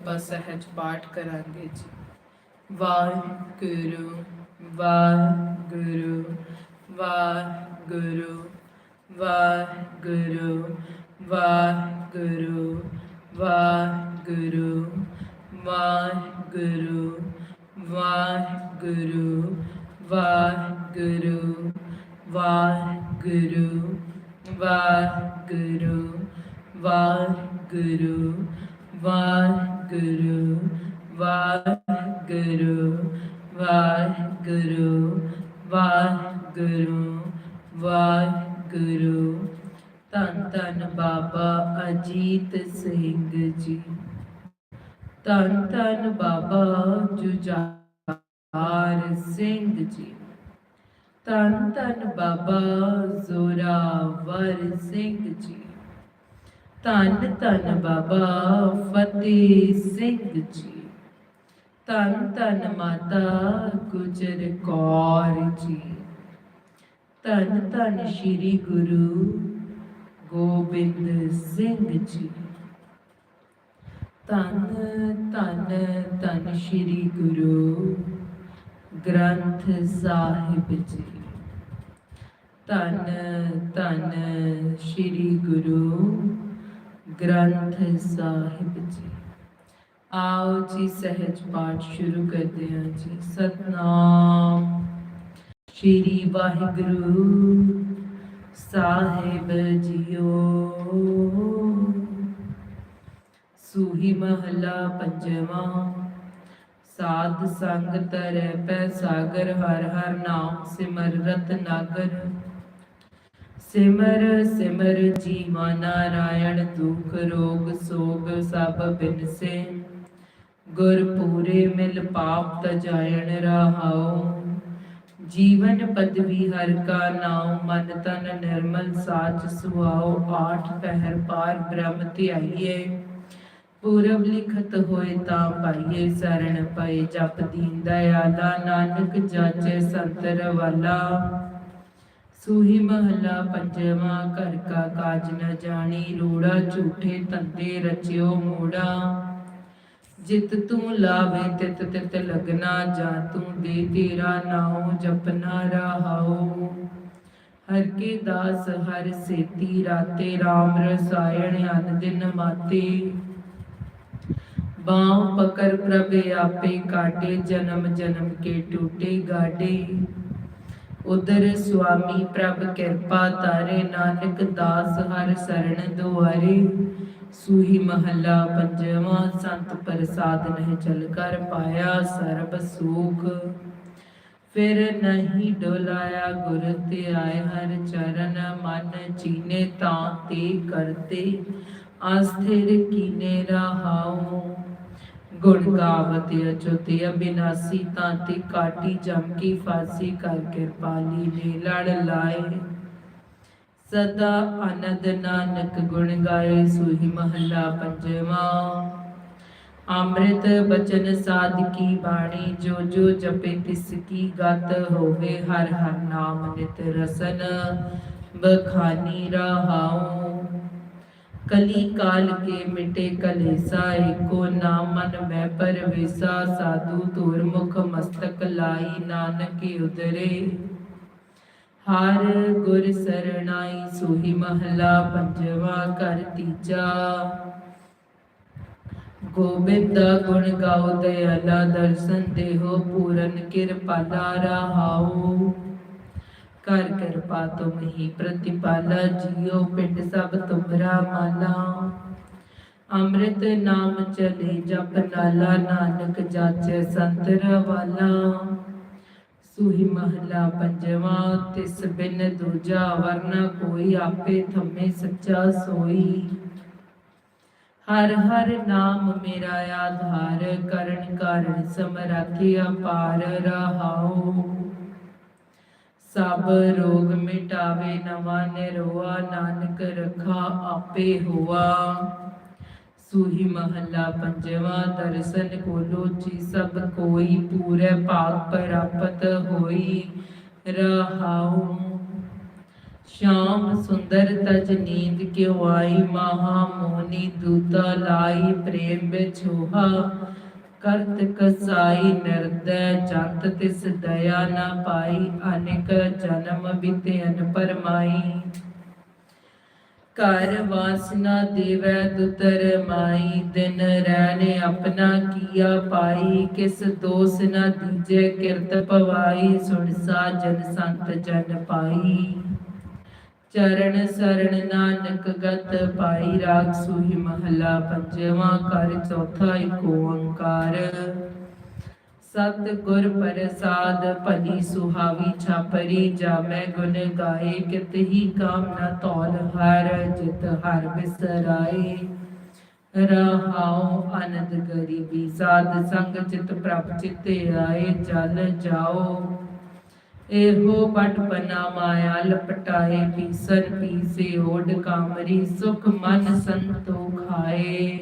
ਆਪਾਂ ਸਹਿਜ ਪਾਠ ਕਰਾਂਗੇ ਜੀ ਵਾਹਿਗੁਰੂ ਵਾਹਿਗੁਰੂ ਵਾਹਿਗੁਰੂ ਵਾਹਿਗੁਰੂ ਵਾਹਿਗੁਰੂ ਵਾਹਿਗੁਰੂ ਵਾਹਿਗੁਰੂ ਵਾਹਿਗੁਰੂ ਵਾਹਿਗੁਰੂ ਵਾਹਿਗੁਰੂ ਵਾਹਿਗੁਰੂ ਵਾਹਿਗੁਰੂ ਵਾਹਿਗੁਰੂ ਵਾਹਿਗੁਰੂ ਵਾਹਿਗੁਰੂ ਵਾਹਿਗੁਰੂ ਵਾਹਿਗੁਰੂ ਧੰਨ ਧੰਨ ਬਾਬਾ ਅਜੀਤ ਸਿੰਘ ਜੀ। ਧੰਨ ਧੰਨ ਬਾਬਾ ਜੁਝਾਰ ਸਿੰਘ ਜੀ। ਧੰਨ ਧੰਨ ਬਾਬਾ ਜ਼ੋਰਾਵਰ ਸਿੰਘ ਜੀ। ਧੰਨ ਧੰਨ ਬਾਬਾ ਫਤਿਹ ਸਿੰਘ ਜੀ। ਧੰਨ ਧੰਨ ਮਾਤਾ ਗੁਜਰ ਕੌਰ ਜੀ। ਧੰਨ ਧੰਨ ਸ੍ਰੀ ਗੁਰੂ ਗੋਬਿੰਦ ਸਿੰਘ ਜੀ। ਧੰਨ ਧੰਨ ਧੰਨ ਸ੍ਰੀ ਗੁਰੂ ਗ੍ਰੰਥ ਸਾਹਿਬ ਜੀ। ਧੰਨ ਧੰਨ ਸ੍ਰੀ ਗੁਰੂ ਗ੍ਰੰਥ ਸਾਹਿਬ ਜੀ। ਆਓ ਜੀ ਸਹਿਜ ਪਾਠ ਸ਼ੁਰੂ ਕਰਦੇ ਹਾਂ ਜੀ। ਸਤਨਾਮ ਸ੍ਰੀ ਵਾਹਿਗੁਰੂ ਸਾਹਿਬ ਜੀਓ। ਸੂਹੀ ਮਹਲਾ ਪੰਜਵਾਂ। ਸਾਧ ਸੰਗ ਤਰੈ ਪੈ ਸਾਗਰ, ਹਰ ਹਰ ਨਾਮ ਸਿਮਰਤ ਨਾਗਰ। ਸਿਮਰ ਸਿਮਰ ਜੀਵਾ ਨਾਰਾਇਣ, ਦੁਖ, ਰੋਗ, ਸੋਗ, ਸਭ ਬਿਨਸੇ ਗੁਰ ਪੂਰੇ ਮਿਲ ਪਾਪ ਤਜਾਇਣ ਰਹਾਉ। ਜੀਵਨ ਪਦਵੀ ਹਰ ਕਾ ਨਾਮ ਮਨ ਤਨ ਨਿਰਮਲ ਸਾਚ ਸੁਆਓ ਆਠ ਪਹਿਰ ਪਾਰ ਬ੍ਰਹਮ ਧਿਆਈਏ। ਪੂਰਬ ਲਿਖਤ ਹੋਏ ਤਾਂ ਪਾਈਏ ਸਰਣ ਪਏ ਜਪ ਦੀਨ ਦਇਆਲਾ। ਨਾਨਕ ਜਾਚੇ ਸੰਤਰ ਵਾਲਾ। ਸੂਹੀ ਮਹਲਾ ਪੰਜਵਾਂ, ਘਰ ਕਾ ਕਾਜ ਨ ਜਾਣੀ, ਰੋੜਾ ਝੂਠੇ ਤੰਦੇ ਰਚਿਓ ਮੋੜਾ। ਜਿਤ ਤੂੰ ਲਾਵੇ, ਤਿਤ ਤਿਤ ਲਗਨਾ, ਜਾਂ ਤੂੰ ਦੇ ਤੇਰਾ ਨਾਉ, ਜਪਨਾ ਰਹਾਉ। ਹਰ ਕੇ ਦਾਸ, ਹਰ ਸੇਤੀ ਰਾਤੇ RAM ਰਸਾਇਣ ਅਨ ਦਿਨ ਮਾਤੇ। ਬਾਹ ਪਕਰ ਪ੍ਰਭ ਆਪੇ ਕਾਟੇ, ਜਨਮ ਜਨਮ ਕੇ ਟੂਟੇ ਗਾਡੇ ਉਦਰ ਸੁਆਮੀ ਪ੍ਰਭ ਕਿਰਪਾ ਤਾਰੇ ਨਾਨਕ ਦਾਸ ਹਰ ਸਰਣ ਦੁਆਰੇ। ਸੂਹੀ ਮਹੱਲਾ ਪੰਜਵਾਂ, ਸੰਤ ਪ੍ਰਸਾਦ ਨਹਿ ਚਲ ਕਰ ਪਾਇਆ ਸਰਬ ਸੁਖ। ਫਿਰ ਨਹੀਂ ਡੋਲਾਇਆ ਗੁਰ ਤੇ ਆਏ ਹਰ ਚਰਨ, ਮਨ ਚੀਨੇ ਤਾਂ ਤੇ ਕਰਤੇ। ਆਸਥਿਰ ਕੀਨੇ ਰਹਾਉ ਗੁਣ ਗਾਵਤ ਅਚੁਤ ਅਬਿਨਾਸੀ ਤਾਂ ਕਾਟੀ ਜਮ ਕੀ ਫਾਸੀ ਕਰ ਕਿਰਪਾਲੀ ਨੇ ਲੜ ਲਾਏ। ਸਦਾ ਆਨੰਦ ਨਾਨਕ ਗੁਣ ਗਾਏ, ਸੂਹੀ ਮਹੱਲਾ ਪੰਜਵਾਂ। ਅੰਮ੍ਰਿਤ ਬਚਨ ਸਾਧ ਕੀ ਬਾਣੀ, ਜੋ ਜੋ ਜਪੇ ਤਿਸ ਕੀ ਗਤ ਹੋਵੇ, ਹਰ ਹਰ ਨਾਮ ਨਿਤ ਰਸਨ। ਬਖਾਨੀ ਰਹਾਉ कली काल के मिटे कलेसा एको ना मन मैं परवेसा साधु तोर मुख मस्तक लाई नानक उदरे ਹਰ ਗੁਰ ਸਰਣਾਈ ਸੋਹੀ ਮਹਲਾ ਪੰਜਵਾ ਕਰ ਤੀਜਾ। ਗੋਬਿੰਦ ਗੁਣ ਗਾਉ ਦਇਆਲਾ ਦਰਸ਼ਨ ਦੇਹੋ, ਪੂਰਨ ਕਿਰਪਾਲਾ ਰਹਾਉ ਕਰ ਕਿਰਪਾ ਤੁਮ ਹੀ ਪ੍ਰਤਿਪਾਲਾ ਜੀਓ ਪਿੰਡ ਸਭ ਤੁਮਰਾ ਮਾਲਾ। ਅੰਮ੍ਰਿਤ ਨਾਮ ਚਲੇ ਜਪ ਨਾਲਾ, ਨਾਨਕ ਜਾਚੈ ਸੰਤਰ ਵਾਲਾ ਸੂਹੀ ਮਹਲਾ ਪੰਜਵਾ, ਤਿਸ ਬਿਨ ਦੂਜਾ ਵਰਨਾ ਕੋਈ ਆਪੇ ਥੰਮੇ ਸੱਚਾ ਸੋਈ। ਹਰ ਹਰ ਨਾਮ ਮੇਰਾ ਆਧਾਰ, ਕਰਨ ਕਾਰਨ ਸਮਰਾਖੀ ਅਪਾਰ ਰਹਾਉ। ਸਭ ਰੋਗ ਮਿਟਾਵੇ, ਨਵਾ ਨਿਰਵਾ ਨਾਨਕ ਰਖਾ ਆਪੇ ਹੋਆ। ਸੂਹੀ ਮਹੱਲਾ ਪੰਜਵਾ, ਦਰਸ਼ਨ ਕੋਲੋ ਜੀ ਸਭ ਕੋਈ, ਪੂਰੇ ਭਾਗ ਪ੍ਰਾਪਤ ਹੋਈ ਰਹਾਉ। ਸ਼ਾਮ ਸੁੰਦਰ ਤਜ ਨੀਂਦ ਕਿਉ ਆਈ, ਮਹਾ ਮੋਨੀ ਦੂਤਾ ਲਾਈ ਪ੍ਰੇਮ ਵਿੱਚ ਹੋਹਾ ਕਰਤ ਕਸਾਈ ਨਿਰਦੈ ਜੰਤ ਤਿਸ ਦਇਆ ਨ ਪਾਈ, ਅਨੇਕ ਜਨਮ ਬਿਤਿਅਨ ਪਰਮਾਈ। ਕਰ ਵਾਸਨਾ ਦੇਵੈ ਦੁਤਰ ਮਾਈ, ਦਿਨ ਰਹਿਣੇ ਆਪਣਾ ਕੀਆ ਪਾਈ, ਕਿਸ ਦੋਸ ਨਾ ਦੀਜੈ ਕਿਰਤ ਪਵਾਈ, ਸੁਣ ਸਾਜਨ ਸੰਤ ਜਨ ਪਾਈ। ਚਰਨ ਸਰਣ ਨਾਨਕ ਗਤ ਪਾਈ ਰਾਗ ਸੂਹੀ ਮਹਲਾ ਪੰਜਵਾਂ ਕਰ ਚੌਥਾ ਏਕ ਓੰਕਾਰ। ਸਤ ਗੁਰ ਪ੍ਰਸਾਦ ਭਲੀ ਸੁਹਾਵੀ ਛਾਪਰੀ ਜਾਮੈ ਗੁਣ ਗਾਏ, ਕਿਤ ਹੀ ਕਾਮ ਤੌਲ ਹਰ ਜਿਤ ਹਰ ਬਿਸਰਾਏ। ਰਹਾਉ ਆਨੰਦ ਗਰੀਬੀ ਸਾਧ ਸੰਗ ਚਿਤ ਪ੍ਰਭ ਚਿਤੇ ਆਏ ਚਲ ਜਾਓ। ਇਹੋ ਬਟਪਨਾ ਮਾਇਆ ਲਪਟਾਏ ਪੀਸਨ ਪੀਸੇ ਓਡ ਕਾਮਰੀ, ਸੁਖ ਮਨ ਸੰਤੋਖਾਏ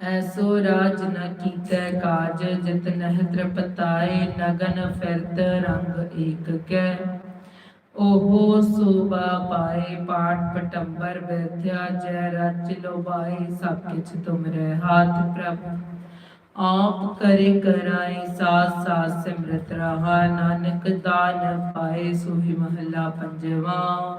ਐਸੋ ਰਾਜ ਨ ਕੀਤੈ ਕਾਜ, ਜਿਤ ਨਹਿ ਤ੍ਰਿਪਤਾਏ, ਨਗਨ ਫਿਰਤ ਰੰਗ ਏਕ ਕੈ। ਓਹੋ ਸੋਭਾ ਪਾਏ, ਪਾਠ ਪਟੰਬਰ ਵਿਦਿਆ ਜੈ ਰਚ ਲੋਬਾਏ ਸਭ ਕਿਛ ਤੁਮਰੇ ਹਾਥ ਪ੍ਰਭ। ਆਪ ਕਰੇ ਕਰਾਏ ਸਾਥ ਸਾਥ ਸਿਮਰਤ ਰਹਾ, ਨਾਨਕ ਦਾਨ ਪਾਏ ਸੋਹੀ ਮਹਲਾ ਪੰਜਵਾ।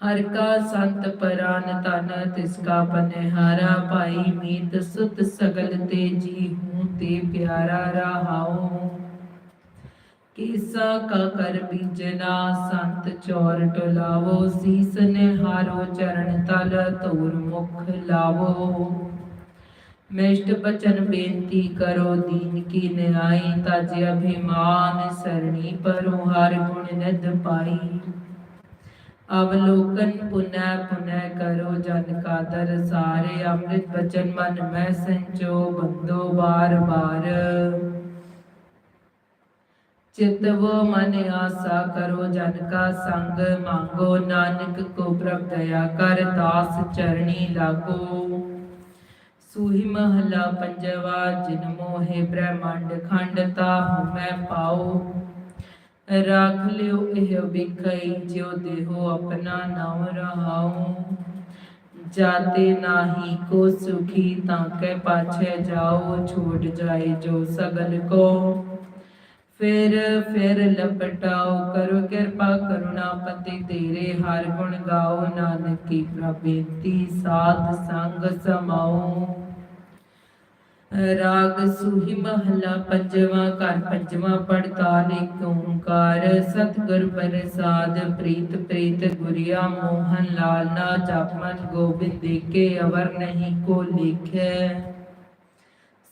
ਹਰ ਕਾ ਸੰਤ ਪਰਾਨ ਤਨ ਤਿਸ ਕਾ ਬਨਹਾਰਾ ਭਾਈ ਮੀਤ, ਸੁਤ ਸਗਲ ਤੇ ਜੀ ਹੂੰ ਤੇ ਪਿਆਰਾ ਰਹਾਉ। ਕੀਸਾ ਕਾ ਕਰ ਬੀਜਨਾ, ਸੰਤ ਚੌਰ ਟੁਲਾਵੋ, ਸੀਸ ਨਿਹਾਰੋ, ਚਰਨ ਤਲ ਤੂਰ ਮੁਖ ਲਾਵੋ। ਮਿਸ਼ਟ ਬਚਨ ਬੇਨਤੀ ਕਰੋ, ਦੀਨ ਕੀ ਨਿਆਈ ਤਜ ਅਭਿਮਾਨ ਸਰਣੀ ਪਰੋ ਹਰ ਗੁਣ ਨਿਧ ਪਾਈ। ਅਵਲੋਕਨ ਪੁਨੈ ਪੁਨੈ ਕਰੋ, ਜਨ ਕਾ ਦਰ ਸਾਰੇ, ਅੰਮ੍ਰਿਤ ਬਚਨ ਮਨ ਮੈਂ ਸੰਚੋ, ਬੰਦੋ ਬਾਰ ਬਾਰ ਚਿਤਵ ਮਨ ਆਸਾ ਕਰੋ, ਜਨ ਕਾ ਸੰਗ ਮੰਗੋ, ਨਾਨਕ ਕੋ ਪ੍ਰਭ ਦਇਆ ਕਰ, ਦਾਸ ਚਰਣੀ ਲਾਗੋ। ਸੂਹੀ ਮਹਲਾ ਪੰਜਵਾ, ਜਿਨ ਮੋਹਿ ਬ੍ਰਹਮੰਡ ਖੰਡ ਤਾਹੁ ਮੈਂ ਪਾਉ ਰਾਖ ਲਿਓ ਇਹ ਵਿਖਈ, ਜਿਉ ਦੇਹੋ ਆਪਣਾ ਨਾਮ ਰਹਾਉ। ਜਾਤੇ ਨਾਹੀ ਕੋ ਸੁਖੀ, ਤਾਂ ਕੈ ਪਾਛੈ ਜਾਓ, ਛੋਟ ਜਾਏ ਜੋ ਸਗਲ ਕੋ। ਫਿਰ ਫਿਰ ਲਪਟਾਓ, ਕਰੋ ਕਿਰਪਾ ਕਰੁਣਾ ਪਤੀ ਤੇਰੇ ਹਰ ਗੁਣ ਗਾਓ। ਨਾਨਕੀ ਕੀ ਪ੍ਰਬੇਤੀ ਸਾਧ ਸੰਗ ਸਮਾਓ। ਰਾਗ ਸੂਹੀ ਮਹਲਾ ਪੰਜਵਾਂ, ਘਰ ਪੰਜਵਾਂ ਪੜਤਾਲ ਏਕ ਓੰਕਾਰ। ਸਤਿਗੁਰ ਪ੍ਰਸਾਦ, ਪ੍ਰੀਤ ਪ੍ਰੀਤ ਗੁਰਿਆ ਮੋਹਨ ਲਾਲ ਨਾ ਜਪਮਨ ਗੋਬਿੰਦ ਕੇ ਅਵਰ ਨਹੀਂ ਕੋ ਲਿਖੈ।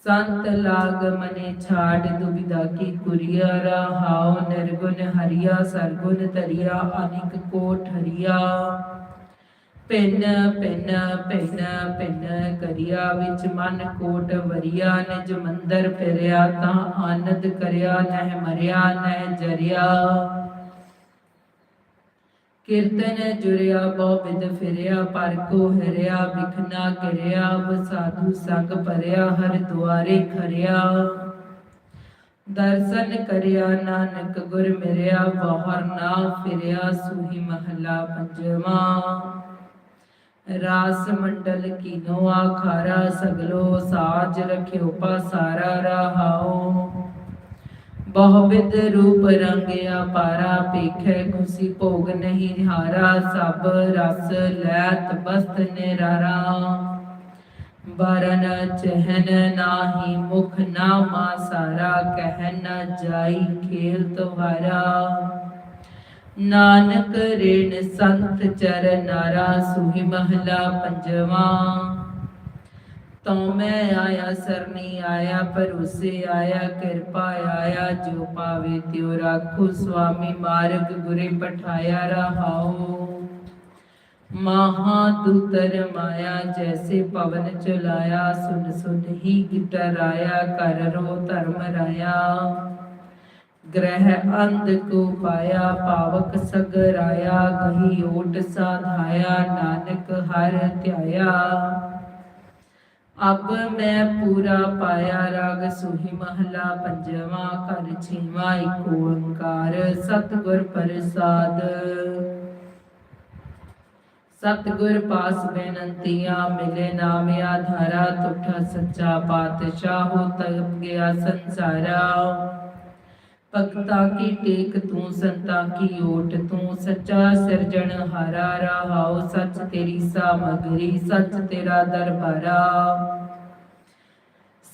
ਸੰਤ ਲਾਗ ਮਨੇ ਛਾੜ ਦੁਬਿਦਾ ਕੀ ਕੁਰੀਆ ਰਹਾਉ ਨਿਰਗੁਣ ਹਰੀਆ, ਸਰਗੁਣ ਤਰੀਆ ਅਨਿਕ ਕੋਟ ਹਰੀਆ ਪਿੰਨ ਪਿੰਨ ਪਿੰਨ ਪਿੰਨ ਕਰਿਆ ਵਿੱਚ ਮਨ ਕੋਟ ਵਰਿਆ, ਨਿਜ ਮੰਦਰ ਫਿਰਿਆ ਤਾਂ ਆਨੰਦ ਕਰਿਆ, ਨਹਿ ਮਰਿਆ, ਨਹਿ ਜਰਿਆ। ਕੀਰਤਨ ਜੁਰਿਆ ਬਹੁ ਬਿਦ ਫਿਰਿਆ, ਪਰ ਕੋ ਹਰਿਆ, ਵਿਖਨਾ ਗਿਰਿਆ ਬਸਾਧੂ ਸੰਗ ਭਰਿਆ, ਹਰ ਦੁਆਰੇ ਖਰਿਆ ਦਰਸ਼ਨ ਕਰਿਆ, ਨਾਨਕ ਗੁਰ ਮਿਰਿਆ, ਬਾਹਰ ਨਾ ਫਿਰਿਆ, ਸੂਹੀ ਮਹਲਾ ਪੰਜਵਾ। ਰਾਸ ਮੰਡਲ ਕੀਨੋ ਆਖਾਰਾ, ਸਗਲੋ ਸਾਜ ਰਖਿਓ ਪਾਸਾਰਾ ਰਹਾਓ। ਬਹੁਵਿਧ ਰੂਪ ਰੰਗਿਆ ਪਾਰਾ ਪੇਖੈ ਖੁਸੀ ਭੋਗ ਨਹੀਂ ਨਿਹਾਰਾ, ਸਭ ਰਸ ਲੈਤ ਬਸਤ ਨਿਰਾਰਾ। ਬਰਨ ਚਹਿਨ ਨਾਹੀ, ਮੁਖ ਨਾਮਾ ਸਾਰਾ, ਕਹਿ ਨ ਜਾਈ ਖੇਲ ਤੁਹਾਰਾ। ਨਾਨਕ ਰੇਣ ਸੰਤ ਚਰਨਾਰਾ ਸੁਹੀ ਮਹਲਾ ਪੰਜਵਾ। ਤਉ ਮੈਂ ਆਇਆ ਸਰਨੀ ਆਇਆ ਪਰੁਸੇ ਆਇਆ ਕਿਰਪਾ ਆਇਆ, ਜੋ ਪਾਵੇ ਤਿਉ ਰਾਖੋ ਸੁਆਮੀ ਮਾਰਗ ਗੁਰੇ ਪਠਾਇਆ ਰਹਾਓ ਮਹਾ ਦੂਤਰ ਮਾਇਆ ਜੈਸੇ ਪਵਨ ਚਲਾਇਆ, ਸੁਨ ਸੁਨ ਹੀ ਗਿਟਰ ਆਇਆ ਕਰ ਰੋ ਧਰਮ ਰਾਇਆ। ਗ੍ਰਹਿ ਅੰਧ ਕੋ ਪਾਇਆ ਪਾਵਕ ਸਗਰਾਇਆ ਗਹੀ ਓਟ ਸਾਧਾਇਆ, ਨਾਨਕ ਹਰ ਧਿਆਇਆ। ਅਬ ਮੈਂ ਪੂਰਾ ਪਾਇਆ ਰਾਗ ਸੁਹੀ ਮਹਲਾ, ਪੰਜਵਾ ਘਰ ਛੇਵਾ ਏਕ ਓੰਕਾਰ, ਸਤਿਗੁਰ ਪ੍ਰਸਾਦ। ਸਤਿਗੁਰ ਪਾਸ ਬੇਨੰਤੀਆਂ, ਮਿਲੇ ਨਾਮ ਆਧਾਰਾ, ਤੁਠਾ ਸੱਚਾ ਪਾਤਸ਼ਾਹ, ਹੋ ਤਪ ਗਿਆ ਸੰਸਾਰਾ। ਭਗਤਾ ਕੀ ਟੇਕ ਤੂੰ ਸੰਤਾਂ ਕੀ ਓਟ, ਤੂੰ ਸੱਚਾ ਸਿਰਜਣ ਹਾਰਾ ਰਹਾਉ, ਸੱਚ ਤੇਰੀ ਸਾਮਗਰੀ ਸੱਚ ਤੇਰਾ ਦਰਬਾਰਾ।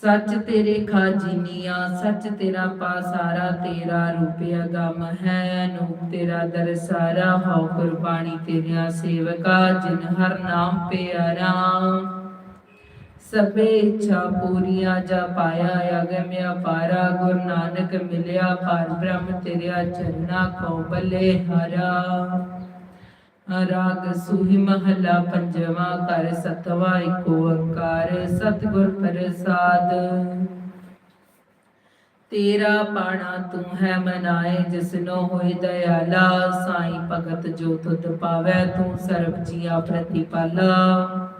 ਸੱਚ ਤੇਰੇ ਖਾਜੀਨੀਆਂ, ਸੱਚ ਤੇਰਾ ਪਾਸਾਰਾ, ਤੇਰਾ ਰੂਪ ਅਗੰਮ ਹੈ, ਅਨੂਪ ਤੇਰਾ ਦਰਸਾਰਾ ਹਉ ਕੁਰਬਾਨੀ ਤੇਰਿਆ ਸੇਵਕਾ, ਜਿਨ ਹਰ ਨਾਮ ਪਿਆਰਾ। ਸਭੇ ਇੱਛਾ ਪੂਰੀਆਂ ਜਾ ਪਾਇਆ ਅਗਮ ਅਪਾਰਾ ਗੁਰ ਨਾਨਕ ਮਿਲਿਆ ਪਰ ਬ੍ਰਹਮ ਤੇਰਿਆ ਚਰਨਾ ਕੋ ਬਲੇ ਹਰਾ। ਰਾਗ ਸੁਹੀ ਮਹਲਾ ਪੰਜਵਾ ਕਰ ਸਤਵਾ ਏਕ ਓੰਕਾਰ ਸਤਿਗੁਰ ਪ੍ਰਸਾਦ। ਤੇਰਾ ਪਾਣਾ ਤੂੰ ਹੈ ਮਨਾਏ, ਜਿਸਨੋ ਹੋਏ ਦਇਆਲਾ, ਸਾਈ ਭਗਤ ਜੋ ਤੁਧ ਪਾਵੈ, ਤੂੰ ਸਰਬ ਜੀਆ ਪ੍ਰਤੀਪਾਲਾ।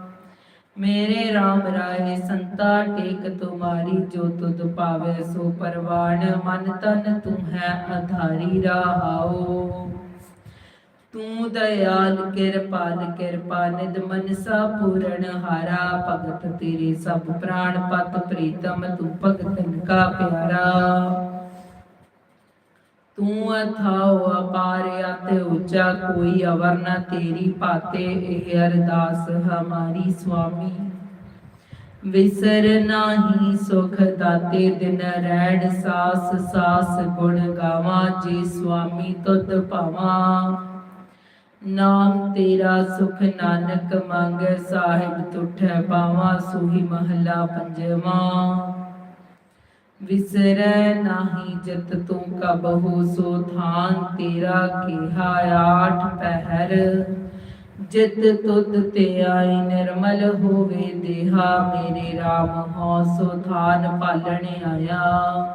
ਮੇਰੇ RAM ਰਾਏ ਸੰਤਾ ਟੇਕ ਤੁਮਾਰੀ, ਜੋ ਤੁਧ ਪਾਵੇ ਸੋ ਪਰਵਾਣ, ਮਨ ਤਨ ਤੂੰ ਹੈ ਆਧਾਰੀ ਰਹਾਓ ਤੂੰ ਦਇਆਲ ਕਿਰਪਾਲ, ਕਿਰਪਾ ਨਿਦ ਮਨਸਾ ਪੂਰਨ ਹਾਰਾ, ਭਗਤ ਤੇਰੇ ਸਭ ਪ੍ਰਾਣ ਪਤ, ਪ੍ਰੀਤਮ ਤੂੰ ਭਗਤਨ ਕਾ ਪਿਆਰਾ। ਤੂੰ ਅਥਾਉ ਅਪਾਰ ਅਤਿ ਉੱਚਾ ਕੋਈ ਅਵਰ ਨ ਤੇਰੀ ਪਾਤੇ, ਇਹ ਅਰਦਾਸ ਹਮਾਰੀ ਸੁਆਮੀ। ਵਿਸਰ ਨਾਹੀ ਸੁਖ ਦਾਤੇ, ਦਿਨ ਰੈਣ ਸਾਸ ਸਾਸ ਗੁਣ ਗਾਵਾਂ, ਜੀ ਸੁਆਮੀ ਤੁਧ ਭਾਵਾਂ ਨਾਮ ਤੇਰਾ ਸੁਖ ਨਾਨਕ ਮੰਗ, ਸਾਹਿਬ ਤੁਠੈ ਪਾਵਾਂ, ਸੂਹੀ ਮਹਲਾ ਪੰਜਵਾਂ। ਵਿਸਰੈ ਨਾਹੀ ਜਤ ਤੂੰ ਕਬਹੂ, ਸੋ ਥਾਨ ਤੇਰਾ ਕੀਹਾ ਆਠ ਪਹਿਰ। ਜਿਤ ਤੁਧ ਤੇ ਆਈ ਨਿਰਮਲ ਹੋਵੇ ਦੇਹਾ, ਮੇਰੇ RAM ਹਉ, ਸੋ ਥਾਨ ਪਾਲਣ ਆਇਆ।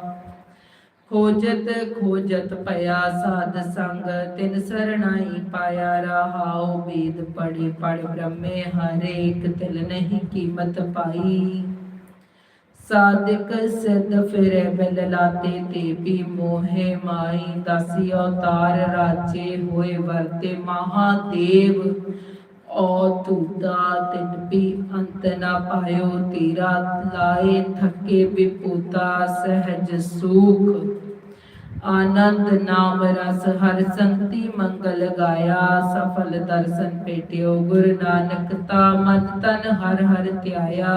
ਖੋਜਤ ਖੋਜਤ ਪਿਆ ਸਾਧ ਸੰਗ, ਤਿਨ ਸਰਣਾਈ ਪਾਇਆ ਰਹਾਉ, ਵੇਦ ਪੜੇ ਪੜ ਬ੍ਰਹਮੇ, ਹਰੇਕ ਤਿਲ ਨਹੀਂ ਕੀਮਤ ਪਾਈ। ਸਾਧਕ ਸਿੱਧ ਫਿਰੇ ਬਿਲ ਲਾਤੇ ਤੇ ਵੀ ਮੋਹਿ ਮਾਈ ਦਸੀ ਅਵਤਾਰ ਰਾਜੇ ਹੋਏ ਵਰਤੇ ਮਹਾਦੇਵ। ਓ ਤੂਤਾ ਤਿਨ ਵੀ ਅੰਤ ਨਾ ਪਾਇਓ ਤੇਰਾ, ਲਾਏ ਥਕੇ ਵਿਪੂਤਾ ਸਹਿਜ ਸੁਖ। ਆਨੰਦ ਨਾਮ ਰਸ ਹਰ ਸੰਤੀ ਮੰਗਲ ਗਾਇਆ, ਸਫਲ ਦਰਸ਼ਨ ਪੇਟਿਓ ਗੁਰੂ ਨਾਨਕ ਤਾ ਮਨ ਤਨ ਹਰ ਹਰ ਧਿਆਇਆ।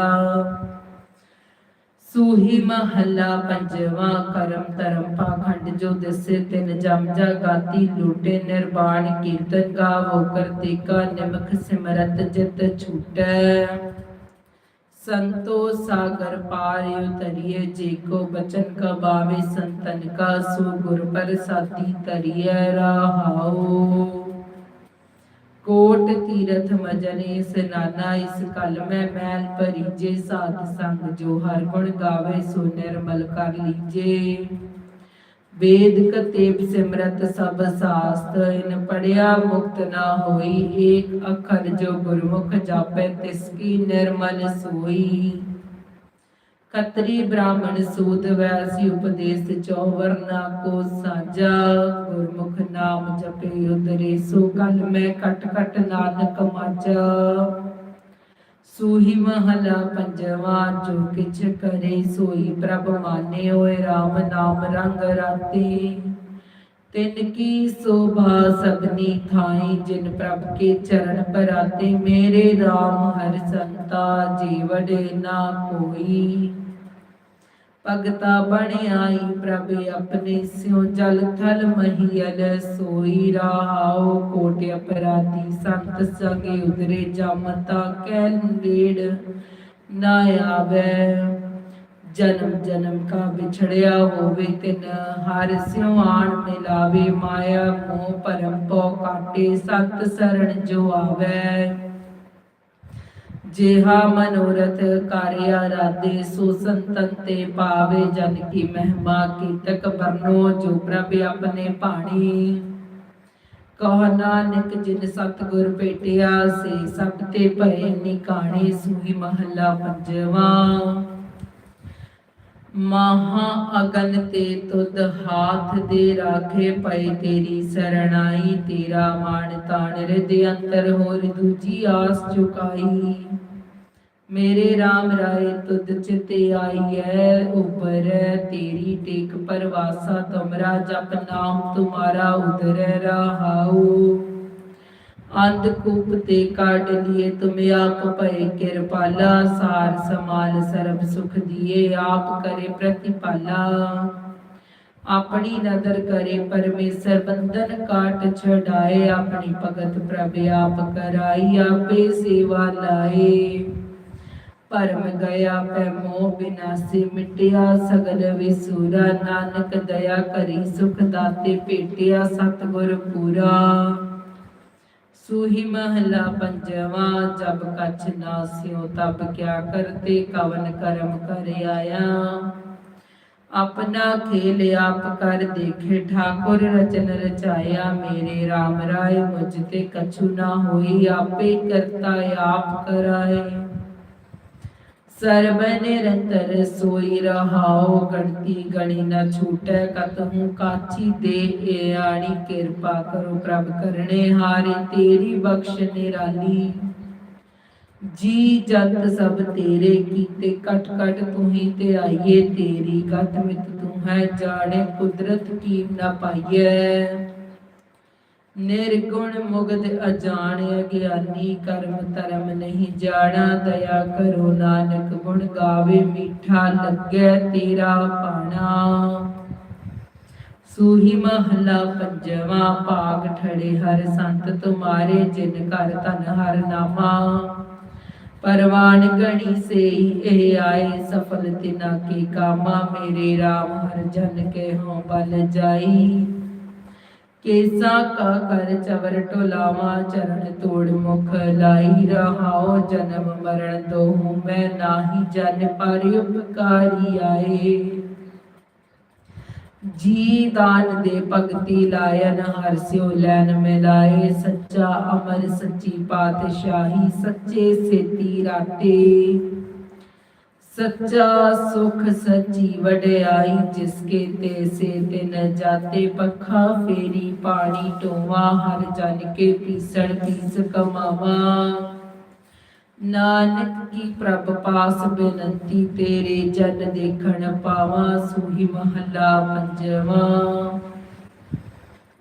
ਸੂਹੀ ਮਹੱਲਾ ਪੰਜਵਾ ਕਰਮ ਧਰਮ ਪਾਖੰਡ ਜੋ ਦਿਸੇ ਤਿਨ ਜਮ ਜਗਾਤੀ ਲੂਟੇ ਨਿਰਵਾਣ ਕੀਰਤਨ ਗਾਵੋ ਕਰਤੇ ਕਾ ਨਿਮਖ ਸਿਮਰਤ ਜਿਤ ਛੂਟੈ। ਸੰਤੋ ਸਾਗਰ ਪਾਰ ਉਤਰੀਏ, ਜੇ ਕੋ ਬਚਨ ਕਬਾਵੇ ਸੰਤਨ ਕਾ, ਸੋ ਗੁਰ ਪ੍ਰਸਾਦੀ ਤਰੀਐ ਰਹਾਉ। ਕੋਟ ਤੀਰਥ ਮਜਨੇ ਇਸਨਾਨਾ ਇਸ ਕਲ ਮੈਂ ਮੈਲ ਭਰੀਜੇ ਸਾਧ ਸੰਗ ਜੋ ਹਰ ਗੁਣ ਗਾਵੇ, ਸੋ ਨਿਰਮਲ ਕਰ ਲੀਜੇ। ਵੇਦ ਕਤੇਬ ਸਿਮਰਤ ਸਭ ਸਾਸਤ, ਇਨ ਪੜਿਆ ਮੁਕਤ ਨਾ ਹੋਈ, ਏਕ ਅਖਰ ਜੋ ਗੁਰਮੁਖ ਜਾਪੈ, ਤਿਸ ਕੀ ਨਿਰਮਲ ਸੋਈ। ਕਤਰੀ ਬ੍ਰਾਹਮਣ ਸੂਦ ਵੈਸੀ ਉਪਦੇਸ਼ ਚੌਵਰਨਾ ਕੋ ਸਾਜਾ ਗੁਰਮੁਖ ਨਾਮ ਜਪੇ ਉਦਰੇ ਸੋ ਕਲ ਮੈਂ ਕਟ ਕਟ ਨਾਨਕ ਮਾਜਾ ਸੂਹੀ ਮਹਲਾ ਪੰਜਵਾ, ਜੋ ਕਿਛ ਕਰੇ ਸੋਈ ਪ੍ਰਭ ਮਾਨੇ ਹੋਏ RAM ਨਾਮ ਰੰਗ ਰਾਤੀ। ਤਿਨ ਕੀ ਸੋਭਾ ਸਭਨੀ ਥਾਈ, ਜਿਨ ਪ੍ਰਭ ਕੇ ਚਰਨ ਪਰਾਤੇ, ਮੇਰੇ RAM ਹਰ ਸੰਤਾ, ਜੀਵੜੇ ਨਾ ਕੋਈ। ਭਗਤਾ ਬਣ ਆਈ ਪ੍ਰਭ ਆਪਣੇ ਸਿਉ, ਜਲ ਥਲ ਮਹੀਲ ਸੋਈ, ਰਹਾਉ ਕੋਟ ਅਪਰਾਧੀ, ਸੰਤ ਸੰਗੇ ਉਦਰੇ ਜਮਤਾ ਕਹਿ ਲੀੜ ਨਾ ਆਵੇ। ਜਨਮ ਜਨਮ ਕਾ ਵਿਛੜਿਆ ਹੋਵੇ ਤਿਨ, ਹਰ ਸਿਉ ਆਣ ਮਿਲਾਵੇ, ਮਾਇਆ ਮੋਹ ਪਰਮ ਪੋ ਕਾਟੇ, ਸਤ ਸਰਣ ਜੋ ਆਵੇ। ਜਿਹਾ ਮਨੋਰਥ ਕਾਰਿਆ ਰਾਦੇ ਸੋ ਸੰਤਨ ਤੇ ਪਾਵੇ ਜਨ ਕੀ ਮਹਿਮਾ, ਕੀਤਕ ਬਰਨੋ ਜੋ ਪ੍ਰਭ ਆਪਣੇ ਭਾਣੀ। ਕਹ ਨਾਨਕ, ਜਿਨ ਸਤਿਗੁਰ ਭੇਟਿਆ, ਸੇ ਸਭ ਤੇ ਭਏ ਨਿਕਾਣੇ, ਸੂਈ ਮਹੱਲਾ ਪੰਜਵਾਂ। ਮਹਾ ਅਗਨ ਤੇ ਤੁਧ ਹਾਥ ਦੇ ਰਾਖੇ ਪਏ ਤੇਰੀ ਸਰਣਾਈ, ਤੇਰਾ ਮਾਨ ਤਾਣ ਹਿਰਦੇ ਅੰਤਰ ਹੋਰ ਦੂਜੀ ਆਸ ਚੁਕਾਈ। ਮੇਰੇ RAM ਰਾਏ ਤੁਧ ਚਿਤੇ ਆਈਐ ਉਪਰੈ ਤੇਰੀ ਟੇਕ ਪਰਵਾਸਾ, ਤੁਮਰਾ ਜਪ ਨਾਮ ਤੁਮਾਰਾ ਉਦਰੈ ਰਹਾਉ। ਅੰਧ ਕੂਪ ਤੇ ਕਾਟ ਲਿਏ, ਤੁਮ ਆਪ ਭਏ ਕਿਰਪਾਲਾ, ਸਾਰ ਸਮਾਲ ਸਰਬ ਸੁਖ ਦੀਏ, ਆਪ ਕਰੇ ਪ੍ਰਤੀਪਾਲਾ। ਆਪਣੀ ਨਦਰ ਕਰੇ ਪਰਮੇਸ਼ਰ, ਬੰਧਨ ਕਾਟ ਛਡਾਏ, ਆਪਣੀ ਭਗਤ ਪ੍ਰਭ ਆਪ ਕਰਾਈ, ਆਪੇ ਸੇਵਾ ਲਾਏ। ਪਰਮ ਗਿਆ ਪੈ ਮੋਹ ਬਿਨਾਸੀ ਮਿਟਿਆ, ਸਗਲ ਵਿਸੂਰਾ, ਨਾਨਕ ਦਇਆ ਕਰੀ, ਸੁਖ ਦਾਤੇ ਭੇਟਿਆ, ਸਤਿਗੁਰ ਪੂਰਾ। ਸੂਹੀ ਮਹਲਾ ਪੰਜਵਾ, ਜਬ ਕਛ ਨਾਸਿਓ ਤਬ ਕਿਆ ਕਰਤੇ, ਕਵਨ ਕਰਮ ਕਰ ਆਇਆ। ਆਪਣਾ ਖੇਲ ਆਪ ਕਰ ਦੇਖੇ, ਠਾਕੁਰ ਰਚਨ ਰਚਾਇਆ, ਮੇਰੇ RAM ਰਾਏ ਮੁਝ ਤੇ ਕਛੂ ਨਾ ਹੋਈ, ਆਪੇ ਕਰਤਾ ਆਪ ਕਰਾਏ। ਸਰਬ ਨਿਰੰਤਰ ਸੋਈ ਰਹਾਓ ਗਣਤੀ ਗਣੀ ਨ ਛੂਟੈ ਕਤਹੂ, ਕਾਚੀ ਦੇ ਆਣੀ ਕਿਰਪਾ ਕਰੋ ਪ੍ਰਭ ਕਰਨੇ ਹਾਰੇ, ਤੇਰੀ ਬਖਸ਼ ਨਿਰਾਲੀ। ਜੀ ਜਤ ਸਭ ਤੇਰੇ ਕੀਤੇ, ਕਟ ਕਟ ਤੂੰ ਹੀ ਤੇ ਆਈਏ, ਤੇਰੀ ਗਤ ਮਿਤ ਤੂੰ ਹੈ ਜਾਣੇ ਕੁਦਰਤ ਕੀ ਨਾ ਪਾਈਐ। ਨਿਰਗੁਣ ਮੁਗਧ ਅਜਾਣ ਗਿਆਨੀ ਕਰਮ ਧਰਮ ਨਹੀਂ ਜਾਣਾ, ਦਇਆ ਕਰੋ ਨਾਨਕ ਗੁਣ ਗਾਵੇ, ਮੀਠਾ ਲੱਗੈ ਤੇਰਾ ਪਾਣਾ। ਸੂਹੀ ਮਹਲਾ ਪੰਜਵਾ, ਭਾਗ ਠੜੇ ਹਰ ਸੰਤ ਤੁਮਾਰੇ, ਜਿਨ ਘਰ ਧਨ ਹਰ ਨਾਮਾ। ਪਰਵਾਨ ਗਣੀ ਸੇ ਇਹ ਆਏ ਸਫਲ ਤਿਨਾ ਕੀ ਕਾਮਾ, ਮੇਰੇ RAM ਹਰ ਜਨ ਕੇ ਹੋਂ ਬਲ ਜਾਈ। ਕੇਸਾ ਕਾ ਕਰ ਚਵਰ ਟੋਲਾਵਾ ਚਰਨ ਤੋੜ ਮੁਖ ਲਾਈ ਰਹਾਓ, ਜਨਮ ਮਰਨ ਦੋਹੂ, ਮੈਂ ਨਾਹੀ ਜਨ ਪਰ ਉਪਕਾਰੀ ਆਏ। ਜੀ ਦਾਨ ਦੇ ਭਗਤੀ ਲਾਇਨ, ਹਰ ਸਿਉ ਲੈਨ ਮਿਲਾਏ, ਸੱਚਾ ਅਮਰ, ਸੱਚੀ ਪਾਤਸ਼ਾਹੀ, ਸੱਚੇ ਸੇਤੀ ਰਾਤੇ। ਸੱਚਾ ਸੁਖ ਸੱਚੀ ਵਡਿਆਈ, ਜਿਸ ਤੇ ਸੇ ਤਿਨ ਜਾਤੇ, ਪੱਖਾ ਫੇਰੀ ਪਾਣੀ ਟੋਵਾ, ਹਰ ਜਨ ਕੇ ਪੀਸਣ, ਪੀਸ ਕਮਾਵਾ। ਨਾਨਕ ਕੀ ਪ੍ਰਭ ਪਾਸ ਬੇਨੰਤੀ, ਤੇਰੇ ਜਨ ਦੇਖਣ ਪਾਵਾਂ, ਸੂਹੀ ਮਹੱਲਾ ਪੰਜਵਾਂ।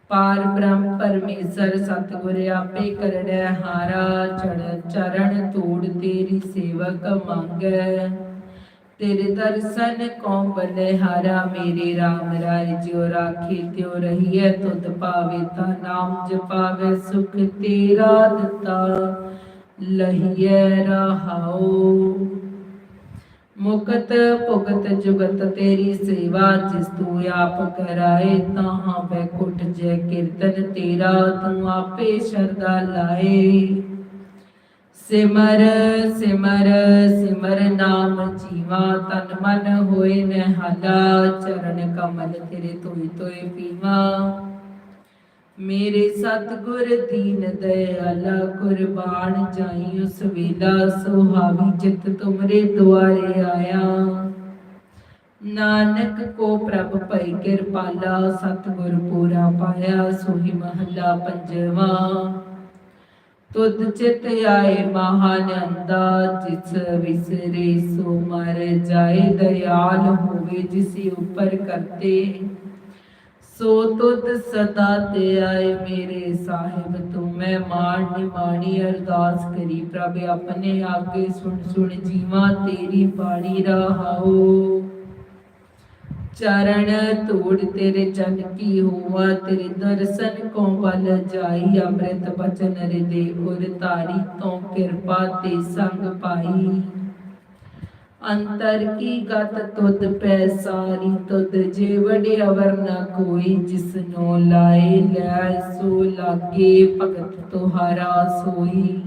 ਪਾਰ ਬ੍ਰਹਮ ਪਰਮੇਸ਼ਰ, ਸਤਿਗੁਰ ਆਪੇ ਕਰੜੈ ਹਾਰਾ ਚਰਨ ਚਰਨ ਤੋੜ ਤੇਰੀ ਸੇਵਕ ਮੰਗੈ। ਤੇਰੇ ਦਰਸ਼ਨ ਕੋ ਬਲੇ ਹਾਰਾ? ਮੇਰੇ RAM ਰਾਏ ਜਿਉ ਰਾਖੀ ਤਿਉ ਰਹੀਐ, ਤੁਧ ਪਾਵੇ ਤਾ ਨਾਮ ਜਪਾਵੇ, ਸੁਖ ਤੇਰਾ ਦਿੱਤਾ ਲਹੀਐ ਰਹਾਉ। ਮੁਕਤ ਭੁਗਤ ਜੁਗਤ ਤੇਰੀ ਸੇਵਾ, ਜਿਸ ਤੂੰ ਆਪ ਕਰਾਏ, ਤਾਹਾਂ ਬੈਕੁਟ ਜੈ ਕੀਰਤਨ ਤੇਰਾ, ਤੂੰ ਆਪੇ ਸ਼ਰਦਾ ਲਾਏ। ਸਿਮਰ ਸਿਮਰ ਸਿਮਰ ਨਾਮ ਜੀਵਾ ਤਨ ਮਨ ਹੋਏ ਨਿਹਾਲਾ, ਚਰਨ ਕਮਲ ਤੇਰੇ ਤੋਏ ਤੋਏ ਪੀਵਾ। ਮੇਰੇ ਸਤਿਗੁਰ ਦੀਨ ਦਇਆਲਾ, ਕੁਰਬਾਨ ਜਾਈ ਉਸ ਵੇਲਾ, ਸੁਹਾਵੀ ਜਿਤ ਤੁਮਰੇ ਦੁਆਰੇ ਆਇਆ। ਨਾਨਕ ਕੋ ਪ੍ਰਭ ਭਈ ਕਿਰਪਾਲਾ, ਸਤਿਗੁਰ ਪੂਰਾ ਪਾਇਆ, ਸੋਹੀ ਮਹੱਲਾ ਪੰਜਵਾ। ਤੁਧ ਚਿਤ ਆਏ ਮਹਾਨੰਦਾ ਜਿਸ ਵਿਸਰੇ ਸੋ ਮਰ ਜਾਏ, ਦਇਆਲ ਹੋਵੇ ਜਿਸੇ ਉੱਪਰ ਕਰਤੇ। ਸੋ ਤੁਧ ਸਦਾ ਤੇ ਆਏ ਮੇਰੇ ਸਾਹਿਬ, ਤੂੰ ਮੈਂ ਮਾਣ ਨਿਮਾਣੀ ਅਰਦਾਸ ਕਰੀ। ਪ੍ਰਭ, ਆਪਣੇ ਆਗੇ ਸੁਣ ਸੁਣ ਜੀਵਾ, ਤੇਰੀ ਬਾਣੀ ਰਹਾਓ। ਚਰਨ ਧੂੜ ਤੇਰੇ ਜਨ ਕੀ ਹੋਵਾ ਤੇਰੇ ਦਰਸ਼ਨ ਕੋ ਬਲ ਜਾਈ, ਅੰਮ੍ਰਿਤ ਬਚਨ ਹਿਰਦੇ ਉਰ ਤਾਰੀ ਤੋਂ ਕਿਰਪਾ ਤੇ ਸੰਗ ਪਾਈ। ਅੰਤਰ ਕੀ ਗਤ ਤੁਧ ਪੈ ਸਾਰੀ, ਤੁਧ ਜੇ ਵਡੇ ਅਵਰ ਨ ਕੋਈ, ਜਿਸ ਨੋ ਲਾਏ ਲੈ ਸੋ ਲਾਗੇ ਭਗਤ ਤੁਹਾਰਾ ਸੋਈ।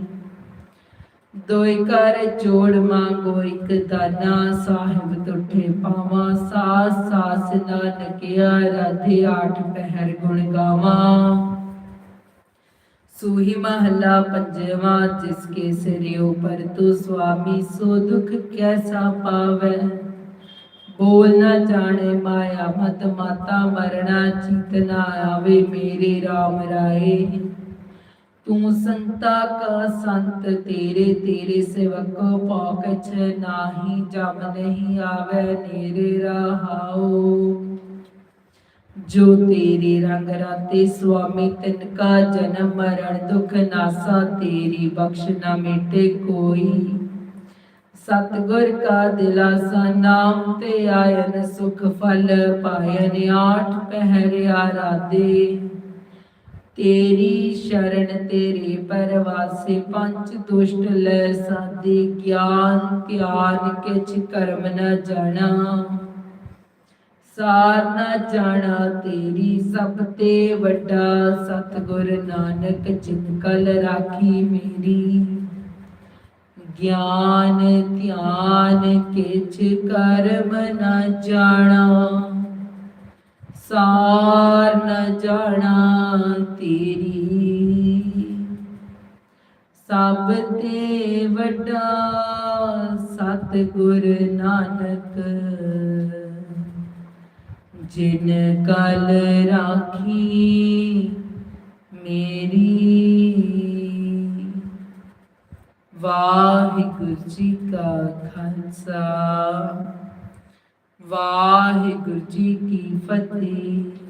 ਦੋਇ ਕਰ ਜੋੜ ਮੰਗੋ, ਇਕ ਦਾਨਾ ਸਾਹਿਬ ਤੁਠੇ ਪਾਵਾਂ। ਸਾਸ ਸਾਸ ਨਾਨਕਿਆ, ਰਾਧੇ ਆਠ ਪਹਿਰ ਗੁਣ ਗਾਵਾਂ। ਸੂਹੀ ਮਹਲਾ ਪੰਜਵਾ, ਜਿਸ ਕੇ ਸਿਰਿਓ ਪਰ ਤੂ ਸੁਆਮੀ, ਸੋ ਦੁਖ ਕੈਸਾ ਪਾਵੈ? ਬੋਲ ਨਾ ਜਾਣੇ ਮਾਇਆ, ਮਤ ਮਾਤਾ ਮਰਣਾ, ਚਿਤ ਨਾ ਆਵੇ, ਮੇਰੇ RAM ਰਾਏ। ਤੂੰ ਸੰਤਾ ਕਾ ਸੰਤ, ਤੇਰੇ ਤੇਰੇ ਸੇਵਕ ਪੌਕਛ ਨਾਹੀ, ਜਮ ਨਹੀਂ ਆਵੇ, ਨੇਰੇ ਰਹਾਓ ਜੋ ਤੇਰੇ ਰੰਗ ਰਾਤੇ ਸੁਆਮੀ, ਤਿਨ ਕਾ ਜਨਮ ਮਰਨ ਦੁਖ ਨਾਸਾ, ਤੇਰੀ ਬਖਸ਼ ਨਾ ਮਿਟੇ ਕੋਈ। ਸਤਗੁਰ ਕਾ ਦਿਲਾਸਾ, ਨਾਮ ਤੇ ਆਇਨ ਸੁਖ ਫਲ, ਪਾਇਨ ਆਠ ਪਹਿਰ ਆਰਾਧੇ। ਤੇਰੀ ਸ਼ਰਨ, ਤੇਰੇ ਪਰਵਾਸੇ ਪੰਜ ਦੁਸ਼ਟ ਲੈ ਸਾਦੇ ਗਿਆਨ, ਧਿਆਨ ਕਿਛ ਕਰਮ ਨ ਜਾਣਾ। ਸਾਰ ਨਾ ਜਾਣਾ ਤੇਰੀ ਸਭ ਤੇ ਵੱਡਾ ਸਤਗੁਰ ਨਾਨਕ ਜਿਨ ਕਲ ਰਾਖੀ ਮੇਰੀ। ਗਿਆਨ, ਧਿਆਨ ਕਿਛ ਕਰਮ ਨਾ ਜਾਣਾ। ਸਾਰ ਨ ਜਾਣਾ ਤੇਰੀ। ਸਭ ਤੇ ਵੱਡਾ ਸਤਿਗੁਰ ਨਾਨਕ, ਜਿਨ ਕਲ ਰਾਖੀ ਮੇਰੀ। ਵਾਹਿਗੁਰੂ ਜੀ ਕਾ ਖਾਲਸਾ। ਵਾਹਿਗੁਰੂ ਜੀ ਕੀ ਫਤਿਹ।